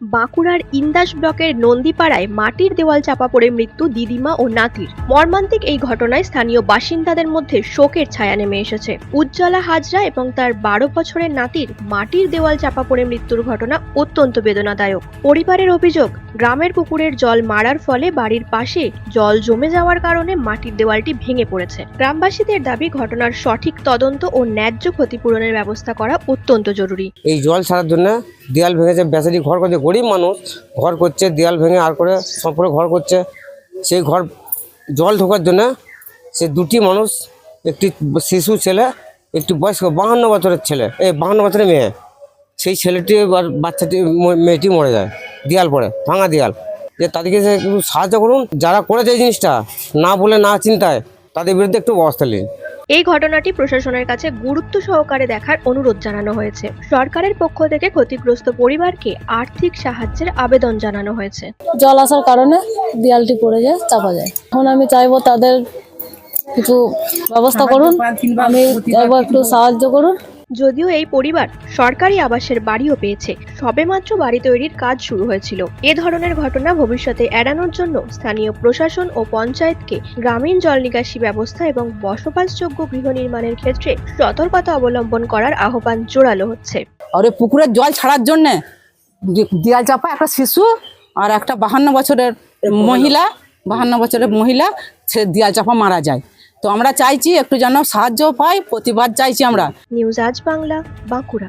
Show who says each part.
Speaker 1: বাঁকুড়ার ইন্দাস ব্লকের নন্দীপাড়ায় মাটির দেওয়াল চাপা পড়ে মৃত্যু দিদিমা ও নাতির। মর্মান্তিক এই ঘটনায় স্থানীয় বাসিন্দাদের মধ্যে শোকের ছায়া নেমে এসেছে। উজ্জ্বলা হাজরা এবং তার বারো বছরের নাতির মাটির দেওয়াল চাপা পড়ে মৃত্যুর ঘটনা অত্যন্ত বেদনাদায়ক। পরিবারের অভিযোগ, গ্রামের পুকুরের জল মারার ফলে বাড়ির পাশে জল জমে যাওয়ার কারণে মাটির দেওয়ালটি ভেঙে পড়েছে। গ্রামবাসীদের দাবি, ঘটনার সঠিক তদন্ত ও ন্যায্য ক্ষতিপূরণের ব্যবস্থা করা অত্যন্ত জরুরি।
Speaker 2: এই জল ছাড়ার জন্য দেয়াল ভেঙেছে, বেচারি ঘর করছে, গরিব মানুষ, ঘর করছে, দেয়াল ভেঙে আর করে সম্পূর্ণ ঘর করছে। সেই ঘর, জল ঢোকার জন্য সে দুটি মানুষ, একটি শিশু ছেলে, একটি বয়স্ক, বাহান্ন বছরের ছেলে, এই বাহান্ন বছরের মেয়ে। সেই ছেলেটি আর বাচ্চাটি মেয়েটি মরে যায়, দেয়াল পড়ে, ভাঙা দেয়াল। যে তাদেরকে একটু সাহায্য করুন, যারা করেছে এই জিনিসটা, না বলে, না চিন্তায়, তাদের বিরুদ্ধে একটু ব্যবস্থা নিন।
Speaker 1: এই ঘটনাটি প্রশাসনের কাছে গুরুত্ব সহকারে দেখার অনুরোধ জানানো হয়েছে। সরকারের পক্ষ থেকে ক্ষতিগ্রস্ত পরিবারকে আর্থিক সাহায্যের আবেদন জানানো হয়েছে।
Speaker 3: জল আসার কারণে দেয়ালটি পড়ে যায় চাপা যায়। এখন আমি চাইব তাদের কিছু ব্যবস্থা করুন। আমি একটু সাহায্য করুন।
Speaker 1: যদিও এই পরিবার সরকারি আবাসের বাড়িও পেয়েছে সবেমাত্র বাড়ি তৈরির কাজ শুরু হয়েছিল। এ ধরনের ঘটনা ভবিষ্যতে এড়ানোর জন্য স্থানীয় প্রশাসন ও পঞ্চায়েতকে গ্রামীণ জল নিকাশি ব্যবস্থা এবং বসবাসযোগ্য গৃহ নির্মাণের ক্ষেত্রে সতর্কতা অবলম্বন করার আহ্বান জোরালো হচ্ছে।
Speaker 4: আর পুকুরের জল ছাড়ার জন্যে দেয়াল চাপা একটা শিশু আর একটা বাহান্ন বছরের মহিলা, বাহান্ন বছরের মহিলা, সে দেয়াল চাপা মারা যায়। তো আমরা চাইছি একটু যেন সাহায্য পাই প্রতিবাদ চাইছি আমরা।
Speaker 1: নিউজ আজ বাংলা বাঁকুড়া।